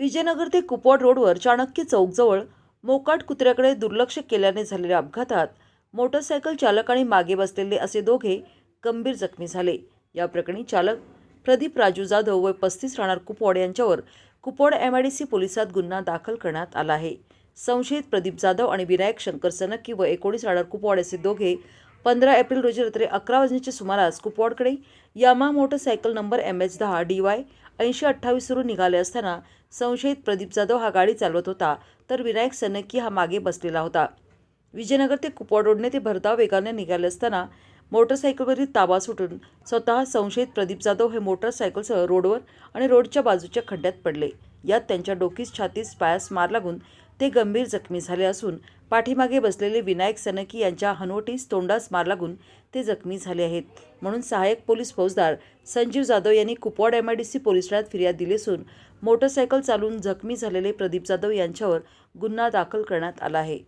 विजयनगर ते कुपवाड रोडवर चाणक्य चौकजवळ मोकाट कुत्र्याकडे दुर्लक्ष केल्याने झालेल्या अपघातात मोटरसायकल चालक आणि मागे बसलेले असे दोघे गंभीर जखमी झाले. या प्रकरणी चालक प्रदीप राजू जाधव व पस्तीस राहणार कुपवाड यांच्यावर Kupwad M I D C पोलिसात गुन्हा दाखल करण्यात आला आहे. संशयित प्रदीप जाधव आणि विनायक शंकर सनक्की व एकोणीस राहणार कुपवाड असे दोघे पंधरा एप्रिल रोजी रात्री अकरा वाजण्याच्या सुमारास कुपवाडकडे Yamaha motorcycle number M H दहा डी वाय ऐंशी अठ्ठावीसवरून निघाले असताना संशयित प्रदीप जाधव हा गाडी चालवत होता तर विनायक सनक्की हा मागे बसलेला होता. विजयनगर ते कुपवाड रोडने ते भरधाव वेगाने निघाले असताना मोटरसायकलवरील ताबा सुटून स्वतः संशयित प्रदीप जाधव हे मोटरसायकलसह रोडवर आणि रोडच्या बाजूच्या खड्ड्यात पडले. यात त्यांच्या डोकीस छातीस पायास मार लागून ते गंभीर जखमी झाले असून पाठीमागे बसलेले विनायक सनकी यांच्या हनवटीस तोंडास मार लागून ते जखमी झाले आहेत. म्हणून सहाय्यक पोलीस फौजदार संजीव जाधव यांनी Kupwad M I D C police ठाण्यात फिर्याद दिली असून मोटरसायकल चालवून जखमी झालेले प्रदीप जाधव यांच्यावर गुन्हा दाखल करण्यात आला आहे.